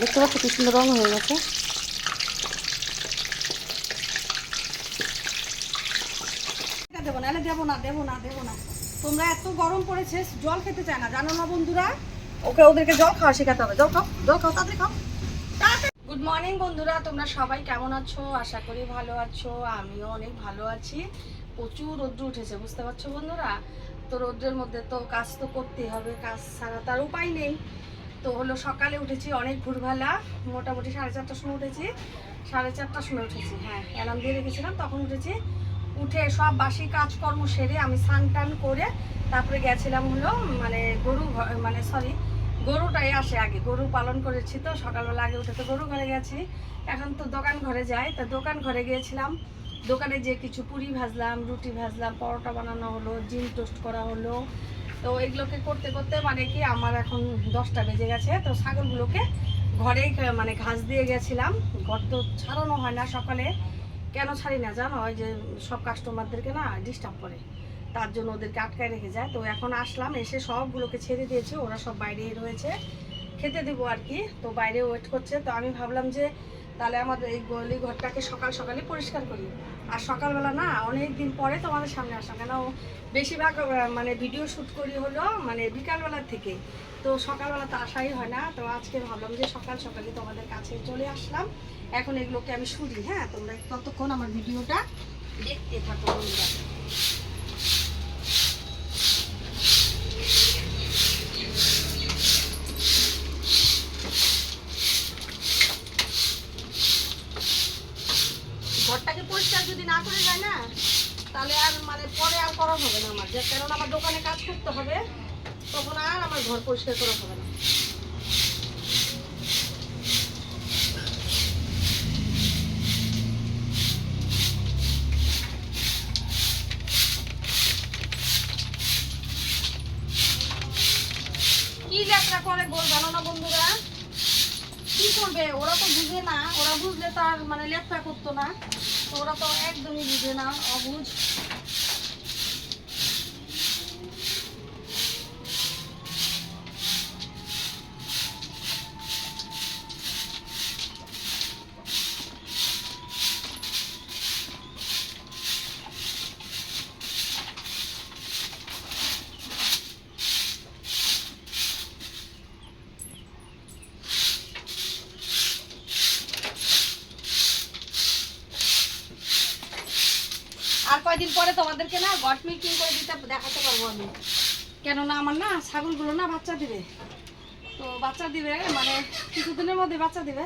দেখতে পাচ্ছ কি সুন্দর রং হয়ে গেছে। দেবো না দেবো না দেবো না দেবো না। তোমরা এত গরম পড়েছে জল খেতে চায় না জানো না বন্ধুরা? ওকে ওদেরকে জল খাওয়া শেখাতে হবে। জল খাও জল খাও তাড়াতাড়ি খাও। গুড মর্নিং বন্ধুরা তোমরা সবাই কেমন আছো? আশা করি ভালো আছো আমিও অনেক ভালো আছি। প্রচুর রৌদ্র উঠেছে বুঝতে পারছ বন্ধুরা? তো রৌদ্রের মধ্যে তো কাজ তো করতেই হবে কাজ ছাড়া তার উপায় নেই। তো হলো সকালে উঠেছি অনেক ভোরবেলা, মোটামুটি সাড়ে চারটার সময় উঠেছি। সাড়ে চারটার সময় উঠেছি হ্যাঁ অ্যালার্ম দিয়ে রেখেছিলাম, তখন উঠেছি। উঠে সব বাসি কাজকর্ম সেরে আমি স্নান টান করে তারপরে গেছিলাম হলো মানে গরু মানে সরি গরুটাই আসে আগে, গরু পালন করেছি তো, সকালবেলা আগে উঠে তো গরু ঘরে গেছি। এখন তো দোকান ঘরে যাই তা দোকান ঘরে গিয়েছিলাম। দোকানে যে কিছু পুরি ভাজলাম, রুটি ভাজলাম, পরোটা বানানো হলো জিম টোস্ট করা হলো তো এগুলোকে করতে করতে মানে কি আমার এখন দশটা বেজে গেছে, তো ছাগলগুলোকে ঘরেই মানে ঘাস দিয়ে গেছিলাম। ঘর তো ছাড়ানো হয় না সকালে। কেন ছাড়ি না জানো? ওই যে সব কাস্টমারদেরকে না ডিস্টার্ব করে। তার জন্য ওদেরকে আটকায় রেখে যায়। তো এখন আসলাম, এসে সবগুলোকে ছেড়ে দিয়েছি। ওরা সব বাইরেই রয়েছে। খেতে দেবো আর কি। তো বাইরে ওয়েট করছে। তো আমি ভাবলাম যে তাহলে আমাদের এই গলি ঘরটাকে সকাল সকালে পরিষ্কার করি। আর সকালবেলা না অনেক দিন পরে তোমাদের সামনে আসলাম, কেন বেশিরভাগ মানে ভিডিও শ্যুট করি হলো মানে বিকালবেলার থেকে। তো সকালবেলা তো আসাই হয় না, তো আজকে ভাবলাম যে সকাল সকালে তোমাদের কাছে চলে আসলাম। এখন এগুলোকে আমি শুনি হ্যাঁ? তোমরা ততক্ষণ আমার ভিডিওটা দেখতে থাকো ঘরটাকে পরিষ্কার যদি না করে যায় না, তাহলে আর মানে পরে আর করা হবে না আমার। কারণ আমার দোকানে কাজ করতে হবে, তখন আর আমার ঘর পরিষ্কার করা হবে না। কি লেখা করে গোল জানো না বন্ধুরা? কি করবে? ওরা তো বুঝে না। ওরা বুঝলে তার মানে লেখা করতো না। তো ওরা তো একদমই বুঝে না। অবুঝ। কয়দিন পরে তোমাদেরকে না গট মিল্কিং করে দিতে দেখাতে পারব আমি। কেননা আমার না ছাগলগুলো না বাচ্চা দিবে। তো বাচ্চা দিবে মানে কিছুদিনের মধ্যে বাচ্চা দিবে।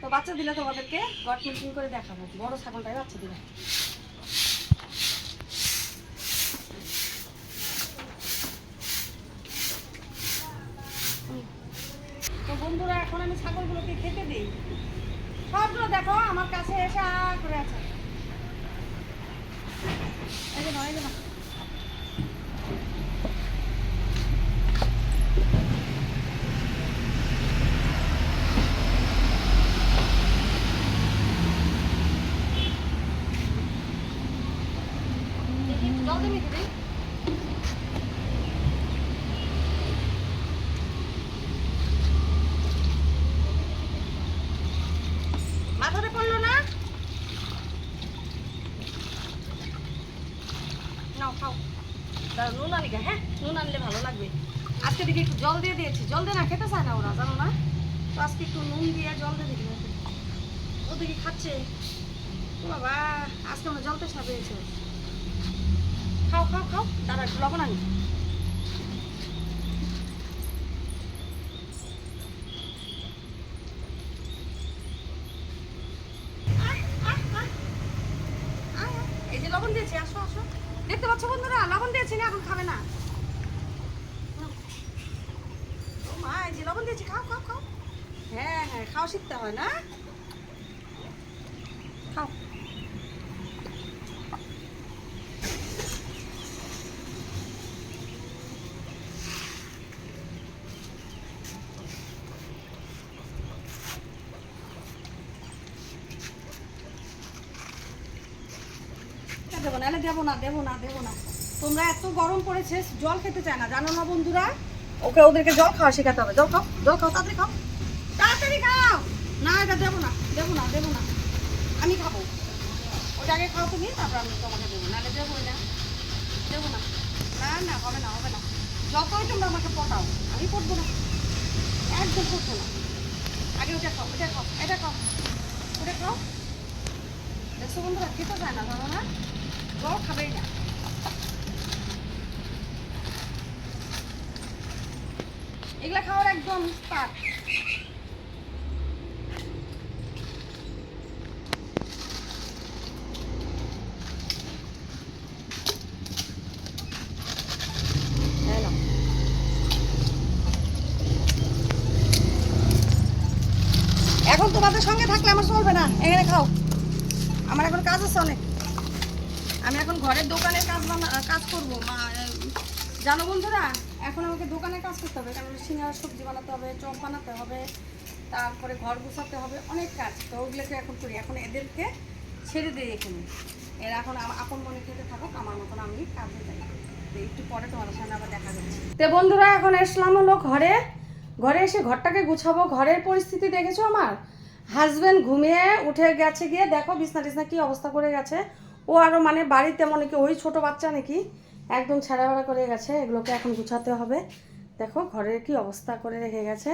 তো বাচ্চা দিলে তোমাদেরকে গট মিল্কিং করে দেখাবো। বড় ছাগলটাই বাচ্চা দিবে। তো বন্ধুরা, এখন আমি ছাগলগুলোকে খেতে দিই। সবগুলো দেখো, আমার কাছে এসে করে আছে। এই যে নাও, এই যে নাও। দেখি, জল দিবি দিদি? মাথাতে পড়ল না নাও, খাও। দাঁড়া নুন আনি হ্যাঁ? নুন আনলে ভালো লাগবে। আজকে দেখি একটু জল দিয়ে দিয়েছি। জল দিয়ে না খেতে চায় না ওরা, জানো না? তো আজকে একটু নুন দিয়ে জল দিয়ে দিবি ও দেখি খাচ্ছে। ও বাবা, আজকে আমরা জল তেষ্টা পেয়েছে। খাও খাও খাও। দাঁড়া একটু লবণ আনি আহ, আহ, আহ। আয়, আয়। এই যে লবণ দিয়েছি আসো আসো দেখতে পাচ্ছ বন্ধুরা? লবণ দিয়েছি না, এখন খাবে না। মা, এই যে লবণ দিয়েছি, খাও খাও খাও। হ্যাঁ হ্যাঁ খাওয়া শিখতে হয় না খাও দেবো না দেবো না দেবো না। তোমরা এত গরম পড়েছে, জল খেতে চায় না, জানো না বন্ধুরা? ওকে, ওদেরকে জল খাওয়া শেখাতে হবে। জল খাও জল খাও, তাড়াতাড়ি খাও। তাড়াতাড়ি খাও! না, এটা দেবো না দেবো না দেবো না। আমি খাব। ওটা আগে খাও তুমি, তারপর আমি তোমাকে দেবো। নাহলে দেবোই না। দেবো না। না না, হবে না হবে না। যতই তোমরা আমাকে পটাও, আমি পড়ব না। একদম পড়ব না। আগে ওটা খাও ওটা খাও, এটা খাও, ওটা খাও। দেখছ বন্ধুরা, খেতে চায় না, জানো না? এগুলা খাওয়ার একদম এখন তোমাদের সঙ্গে থাকলে আমার চলবে না। এখানে খাও। আমার এখন কাজ আছে অনেক। আমি এখন ঘরের দোকানের কাজ কাজ করব। মা জানো বন্ধুরা, এখন আমাকে দোকানে কাজ করতে হবে, কারণ সিঙ্গারা সবজি বানাতে হবে, চপ বানাতে হবে, তারপরে ঘর গুছাতে হবে, অনেক কাজ। তো ওগুলোকে এখন করি। এখন এদেরকে ছেড়ে দিই এখানে। এরা এখন আপন মনে খেতে থাকুক, আমার মতন আমি কাজে যাই। একটু পরে তোমার সামনে আবার দেখা যাচ্ছে তো বন্ধুরা, এখন আসলাম হলো ঘরে। ঘরে এসে ঘরটাকে গুছাবো। ঘরের পরিস্থিতি দেখেছ আমার? হাজবেন্ড ঘুমিয়ে উঠে গেছে গিয়ে, দেখো বিছনা টিছনা কি অবস্থা করে গেছে। ও আরও মানে বাড়িতে মনে কি ওই ছোট বাচ্চা নাকি একদম ছেঁড়া বেড়া করে গেছে, এগুলোকে এখন গুছাতে হবে। দেখো ঘরের কি অবস্থা করে রেখে গেছে।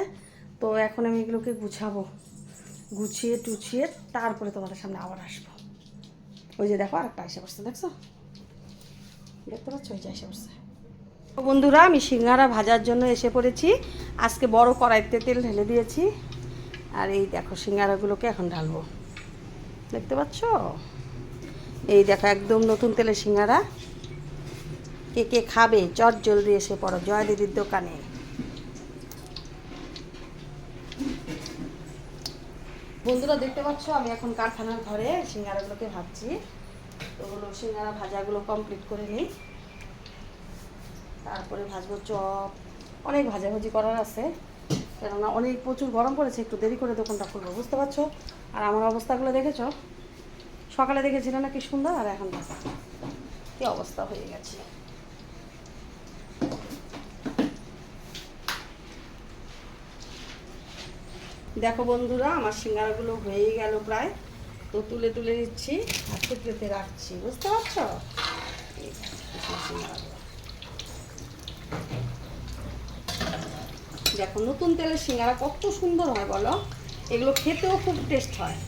তো এখন আমি এগুলোকে গুছাবো। গুছিয়ে টুছিয়ে তারপরে তোমাদের সামনে আবার আসব। ওই যে দেখো আরেকটা এসে পড়ছে দেখছ? দেখতে পাচ্ছ? ওই যে এসে পড়ছে বন্ধুরা, আমি সিঙ্গারা ভাজার জন্য এসে পড়েছি। আজকে বড় কড়াইতে তেল ঢেলে দিয়েছি। আর এই দেখো সিঙ্গারাগুলোকে এখন ঢালবো। দেখতে পাচ্ছ? এই দেখো, একদম নতুন তেলে সিঙ্গারা। কে কে খাবে, চট জলদি এসে পড়ো জয় দিদির দোকানে। বন্ধুরা, দেখতে পাচ্ছ, আমি এখন কারখানার ঘরে সিঙ্গারাগুলোকে ভাজছি। ওগুলো, সিঙ্গারা ভাজাগুলো কমপ্লিট করে নিই। তারপরে ভাজবো চপ। অনেক ভাজাভাজি করার আছে, কেননা অনেক প্রচুর গরম পড়েছে, একটু দেরি করে দোকানটা খুলবো, বুঝতে পারছ? আর আমার অবস্থাগুলো দেখেছ? সকালে দেখেছিলে না কি সুন্দর? আর এখন কি অবস্থা হয়ে গেছে? দেখো বন্ধুরা, আমার সিঙ্গারাগুলো হয়েই গেল প্রায়। তো তুলে তুলে নিচ্ছি আর টুকরেতে রাখছি। বুঝতে পারছ? দেখো নতুন তেলের সিঙ্গারা কত সুন্দর হয় বলো? এগুলো খেতেও খুব টেস্ট হয়।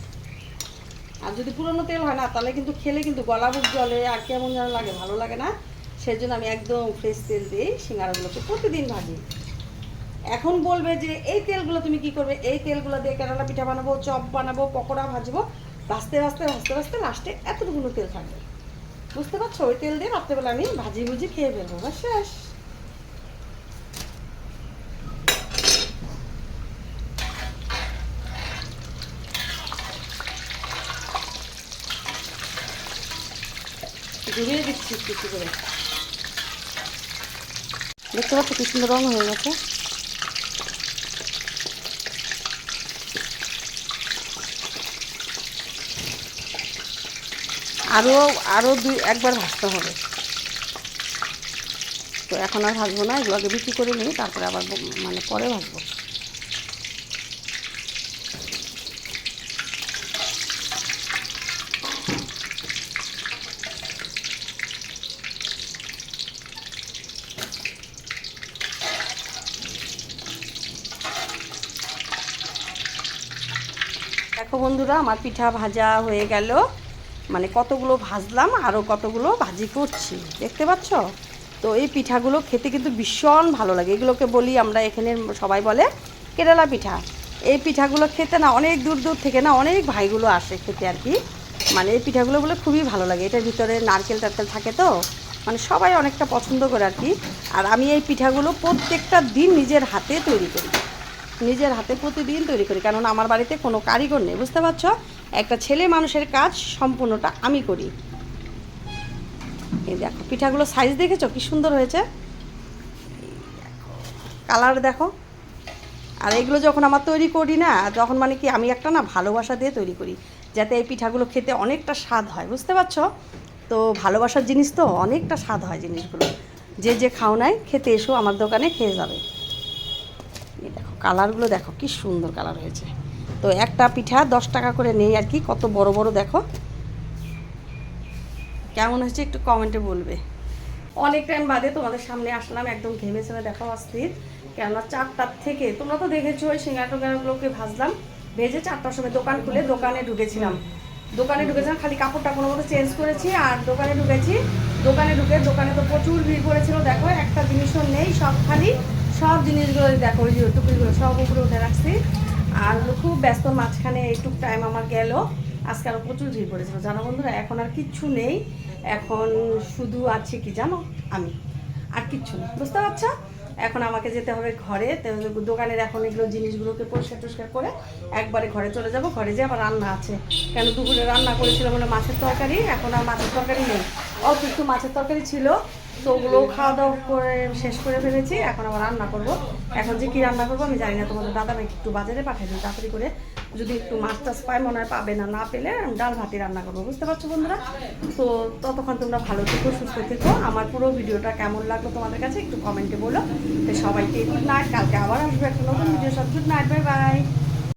আর যদি পুরনো তেল হয় না, তাহলে কিন্তু খেলে কিন্তু গলা বুক জলে আর কেমন যেন লাগে, ভালো লাগে না। সেই জন্য আমি একদম ফ্রেশ তেল দিয়ে সিঙ্গারাগুলোকে প্রতিদিন ভাজি। এখন বলবে যে, এই তেলগুলো তুমি কি করবে? এই তেলগুলো দিয়ে কেরালা পিঠা বানাবো, চপ বানাবো, পকোড়া ভাজবো। ভাজতে ভাজতে ভাজতে ভাজতে লাস্টে এতটুকুনো তেল থাকবে। বুঝতে পারছ? ওই তেল দিয়ে রাত্রেবেলা আমি ভাজি, ভুজি খেয়ে ফেলব। ব্যাস, শেষ। দেখতে পাচ্ছ কি সুন্দর রং হয়ে গেছে। আরও আরও দুই, একবার ভাজতে হবে। তো এখন আর ভাজবো না এগুলোকে বিক্রি করে নিই, তারপরে আবার মানে পরে ভাজবো দেখো বন্ধুরা, আমার পিঠা ভাজা হয়ে গেল। মানে কতগুলো ভাজলাম আরও কতগুলো ভাজি করছি, দেখতে পাচ্ছ? তো এই পিঠাগুলো খেতে কিন্তু ভীষণ ভালো লাগে। এগুলোকে বলি আমরা এখানে সবাই বলে কেরালা পিঠা। এই পিঠাগুলো খেতে না অনেক দূর দূর থেকে না অনেক ভাইগুলো আসে খেতে আর কি। মানে এই পিঠাগুলো বলে খুবই ভালো লাগে। এটার ভিতরে নারকেল টারকেল থাকে তো? মানে সবাই অনেকটা পছন্দ করে আর কি। আর আমি এই পিঠাগুলো প্রত্যেকটা দিন নিজের হাতে তৈরি করি। নিজের হাতে প্রতিদিন তৈরি করি কারণ আমার বাড়িতে কোনো কারিগর নেই, বুঝতে পারছ? একটা ছেলে মানুষের কাজ সম্পূর্ণটা আমি করি। এই দেখো, পিঠাগুলো সাইজ দেখেছ? কি সুন্দর হয়েছে। কালার দেখো। আর এগুলো যখন আমার তৈরি করি না, তখন মানে কি আমি একটা না ভালোবাসা দিয়ে তৈরি করি, যাতে এই পিঠাগুলো খেতে অনেকটা স্বাদ হয়, বুঝতে পারছ? তো ভালোবাসার জিনিস তো অনেকটা স্বাদ হয় জিনিসগুলো। যে যে খাও নাই, খেতে এসো, আমার দোকানে খেয়ে যাবে। এই দেখো, কালারগুলো দেখো, কি সুন্দর কালার হয়েছে। তো একটা পিঠা দশ টাকা করে নেই আর কি, কত বড় বড় দেখো। কেমন হয়েছে একটু কমেন্টে বলবে। অনেক টাইম বাদে তোমাদের সামনে আসলাম, একদম ঘেমে ছেমে দেখো অস্থির। কেননা চারটার থেকে, তোমরা তো দেখেছ ওই সিঙ্গার টোঙ্গারগুলোকে ভাজলাম, ভেজে চারটার সময় দোকান খুলে দোকানে ঢুকেছিলাম। দোকানে ঢুকেছিলাম, খালি কাপড়টা কোনো মতো চেঞ্জ করেছি আর দোকানে ঢুকেছি। দোকানে ঢুকে দোকানে তো প্রচুর ভিড় পড়েছিল, দেখো একটা জিনিসও নেই সব খালি সব জিনিসগুলো দেখো ওই যে টুকুরিগুলো সব উপরে উঠে রাখছি। আর খুব ব্যস্ত মাঝখানে এইটুক টাইম আমার গেল। আজকে আরও প্রচুর ভিড় পড়েছিল, জানো বন্ধুরা? এখন আর কিচ্ছু নেই। এখন শুধু আছে কি জানো? আমি। আর কিচ্ছু নেই, বুঝতে পারছ? এখন আমাকে যেতে হবে ঘরে। দোকানের এখন এগুলো জিনিসগুলোকে পরিষ্কার টরিষ্কার করে একবারে ঘরে চলে যাব। ঘরে যে আবার রান্না আছে। কেন দুপুরে রান্না করেছিলাম মানে মাছের তরকারি, এখন আর মাছের তরকারি নেই। অল্প একটু মাছের তরকারি ছিল। তো ওগুলো খাওয়া দাওয়া করে শেষ করে ফেলেছি, এখন আবার রান্না করব। এখন যে কী রান্না করব আমি জানি না, তোমাদের দাদা ভাই একটু বাজারে পাঠিয়ে দিই তাড়াতাড়ি করে। যদি একটু মাছ টাছ পায়, মনে হয় পাবে না না পেলে আমি ডাল ভাতি রান্না করব, বুঝতে পারছ বন্ধুরা? তো ততক্ষণ তোমরা ভালো থেকো, সুস্থ থেকো। আমার পুরো ভিডিওটা কেমন লাগল তোমাদের কাছে একটু কমেন্টে বলো। তো সবাইকে গুড নাইট কালকে আবার আসবে একটা নতুন ভিডিও সব গুড নাইট বাই বাই